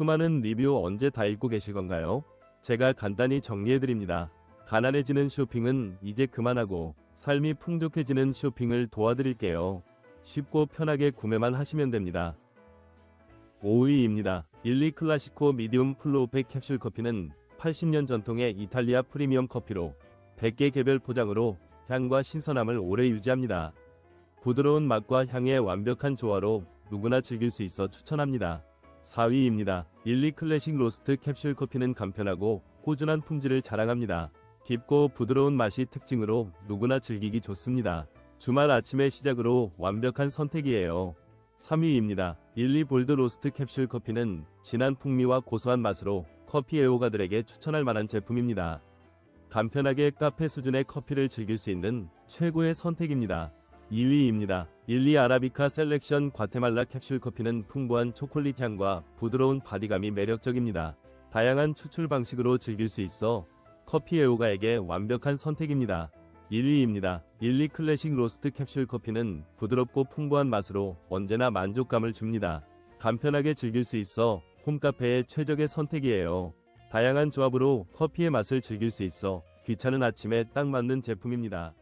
수많은 리뷰 언제 다 읽고 계실 건가요? 제가 간단히 정리해드립니다. 가난해지는 쇼핑은 이제 그만하고 삶이 풍족해지는 쇼핑을 도와드릴게요. 쉽고 편하게 구매만 하시면 됩니다. 5위입니다. 일리 클라시코 미디움 플로우백 캡슐 커피는 80년 전통의 이탈리아 프리미엄 커피로 100개 개별 포장으로 향과 신선함을 오래 유지합니다. 부드러운 맛과 향의 완벽한 조화로 누구나 즐길 수 있어 추천합니다. 4위입니다. 일리 클래식 로스트 캡슐 커피는 간편하고 꾸준한 품질을 자랑합니다. 깊고 부드러운 맛이 특징으로 누구나 즐기기 좋습니다. 주말 아침의 시작으로 완벽한 선택이에요. 3위입니다. 일리 볼드 로스트 캡슐 커피는 진한 풍미와 고소한 맛으로 커피 애호가들에게 추천할 만한 제품입니다. 간편하게 카페 수준의 커피를 즐길 수 있는 최고의 선택입니다. 2위입니다. 일리 아라비카 셀렉션 과테말라 캡슐 커피는 풍부한 초콜릿 향과 부드러운 바디감이 매력적입니다. 다양한 추출 방식으로 즐길 수 있어 커피 애호가에게 완벽한 선택입니다. 1위입니다. 일리 클래식 로스트 캡슐 커피는 부드럽고 풍부한 맛으로 언제나 만족감을 줍니다. 간편하게 즐길 수 있어 홈카페의 최적의 선택이에요. 다양한 조합으로 커피의 맛을 즐길 수 있어 귀찮은 아침에 딱 맞는 제품입니다.